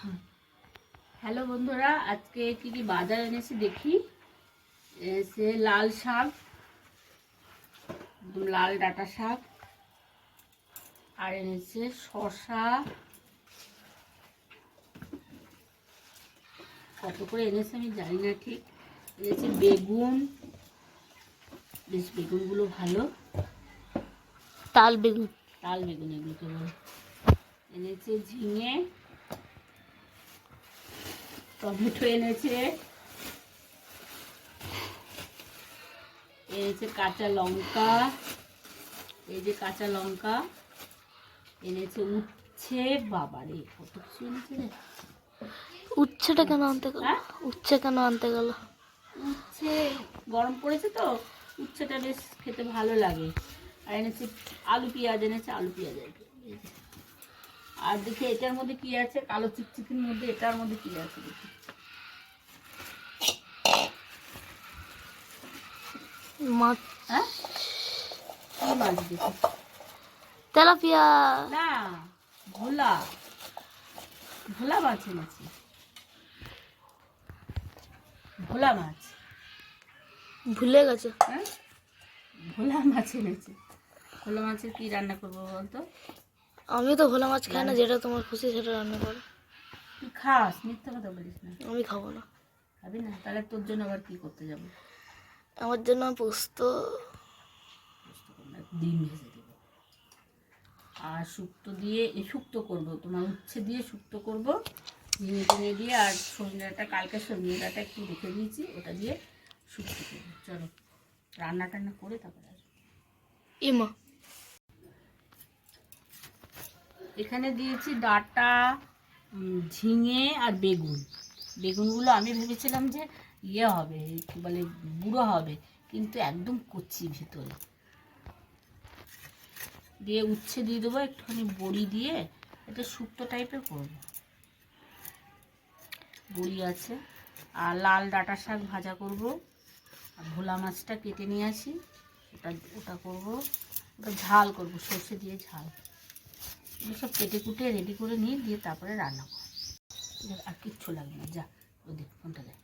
Hello বন্ধুরা আজকে কি কি বাজার এনেছি দেখি। সে লাল শাক লাল ডাটা শাক আর এনেছে শশা কত করে এনেছে আমি জানি না ঠিক। এনেছে বেগুন বেশ বেগুনগুলো ভালো। তাল বেগুন। তাল বেগুন এগুলোকে বলে। এনেছে ঝিঙে টমেটো এনেছে। এনেছে কাঁচা লঙ্কা। এই যে কাঁচা লঙ্কা এনেছে উচ্ছে। বাবারে কত কিছু এনেছে উচ্ছেটা কেন আনতে গেল? হ্যাঁ? উচ্ছে কেন আনতে গেল? উচ্ছে গরম পড়েছে তো উচ্ছেটা বেশ খেতে ভালো লাগে। আর এনেছে আলু পেঁয়াজ এনেছে আলু পেঁয়াজ। আর দেখি এটার মধ্যে কি আছে? কালো চিকচিকির মধ্যে এটার মধ্যে কি আছে দেখি। মাছ হ্যাঁ? কি মাছ দেখি তেলাপিয়া। না ভোলা। ভোলা মাছ এনেছি। ভোলা মাছ। ভুলে গেছে। হ্যাঁ? ভোলা মাছ এনেছি। ভোলা মাছের কি রান্না করব বলতো? আমি তো ভোলা মাছ খাই না। যেটা তোমার খুশি সেটা রান্না করো। তুই খাস মিথ্যা কথা বলিস না। আমি খাব না। খাবি না? তাহলে তোর জন্য আবার কি করতে যাব? আমার জন্য পোস্ত। ডিম ভেজে দেবো। আর শুক্তো দিয়ে শুক্তো করব। তোমার উচ্ছে দিয়ে শুক্তো করব। ঝিঙে টিঙে দিয়ে আর সজনেটা কালকে সজনেটা একটু রেখে দিয়েছি ওটা দিয়ে শুক্তো করব। চলো রান্না টান্না করে তারপরে আসব। ইমা। এখানে দিয়েছি ডাটা ঝিঙে আর বেগুন। বেগুনগুলো আমি ভেবেছিলাম যে ইয়ে হবে, কি বলে বুড়ো হবে, কিন্তু একদম কচি ভিতরে। দিয়ে উচ্ছে দিয়ে দেবো, একটুখানি বড়ি দিয়ে, এটা শুক্তো টাইপের করব। বড়ি আছে, আর লাল ডাটা শাক ভাজা করব, আর ভোলা মাছটা কেটে নিয়ে আসি, ওটা ওটা করব, ওটা ঝাল করব, সর্ষে দিয়ে ঝাল। এগুলো সব কেটে কুটে রেডি করে নিয়ে, দিয়ে তারপরে রান্না করব। আর কিচ্ছু লাগবে না, যা ওদিক ফোনটা দেয়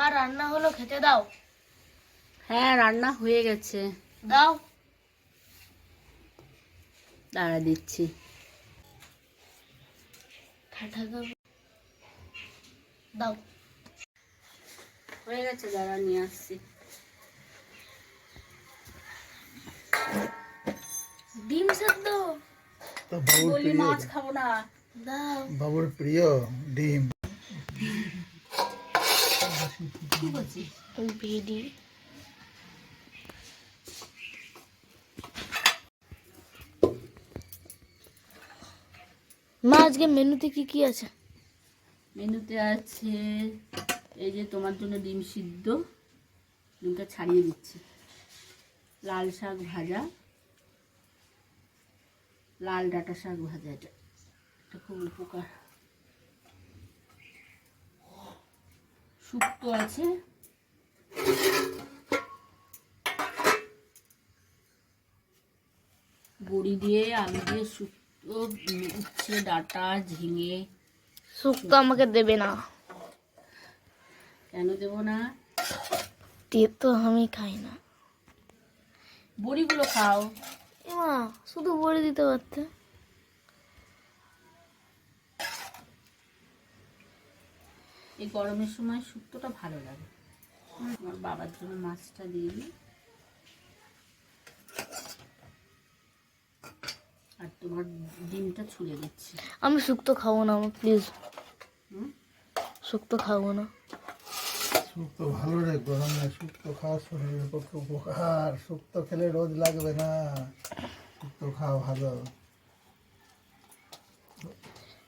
আর রান্না হলো খেতে দাও। হ্যাঁ রান্না হয়ে গেছে। দাও। দাঁড়া দিচ্ছি। দাও দাও। হয়ে গেছে দাঁড়া নিয়ে আসছি। ডিম সেদ্ধ? তো বাবুর বলি প্রিয়। মাছ খাব না। দাও। বাবুর প্রিয় ডিম। মা, আজকে মেনুতে কি কি আছে? মেনুতে আছে এই যে তোমার জন্য ডিম সিদ্ধ, ডিমটা ছাড়িয়ে দিচ্ছি। লাল শাক ভাজা, লাল ডাটা শাক ভাজা, এটা। এটা খুব উপকার। শুক্তো আছে। বড়ি দিয়ে আলু দিয়ে শুক্তো উচ্ছে ডাটা ঝিঙে। শুক্তো আমাকে দেবে না। কেন দেবো না? তো আমি খাই না। বড়িগুলো খাও। শুধু বড়ি দিতে পারতে। এই গরমের সময় শুক্তোটা ভালো লাগে। আমার বাবার জন্য মাছটা দিয়ে দিই। আর তোমার ডিমটা ছুলে দিচ্ছি। আমি শুক্তো খাব না আমার প্লিজ? শুক্তো খাব না। শুক্তো ভালো রে গরমে শুক্তো খাওয়া শরীরের পক্ষে উপকার। শুক্তো খেলে রোজ লাগবে না। শুক্তো খাওয়া ভালো।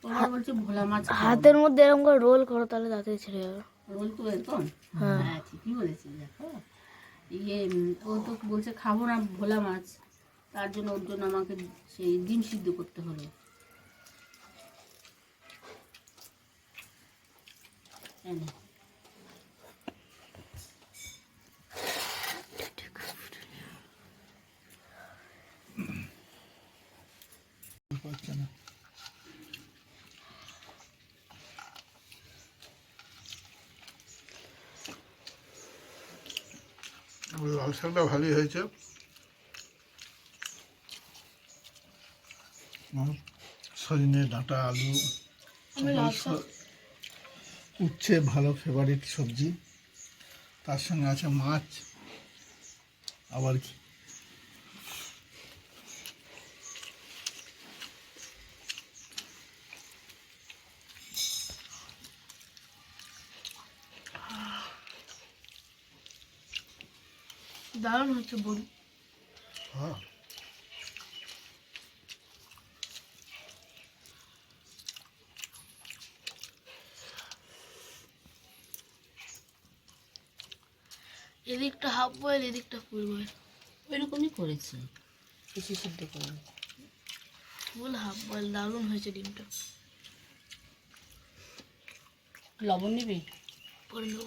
তোমার বলছে ভোলা মাছ হাতের মধ্যে এরকম করে রোল করো তাহলে তাতে ছেড়ে যাবে। রোল তো এরকম? হ্যাঁ। ঠিকই বলেছি দেখো। ইয়ে ও তো বলছে খাব না ভোলা মাছ। তার জন্য ওর জন্য আমাকে সেই ডিম সিদ্ধ করতে হলো। এই নে। পাচ্ছে না লাল শাকটা ভালোই হয়েছে। সজনে ডাঁটা আলু উচ্ছে ভালো ফেভারিট সবজি। তার সঙ্গে আছে মাছ। আবার কি? দারুণ হচ্ছে বড়ি হ্যাঁ। এদিকটা হাফ বয়েল এদিকটা ফুল বয়েল ওইরকমই করেছি। বেশি সিদ্ধ করে ফুল হাফ বয়েল দারুণ হয়েছে ডিমটা। লবণ নিবি? পরে নেব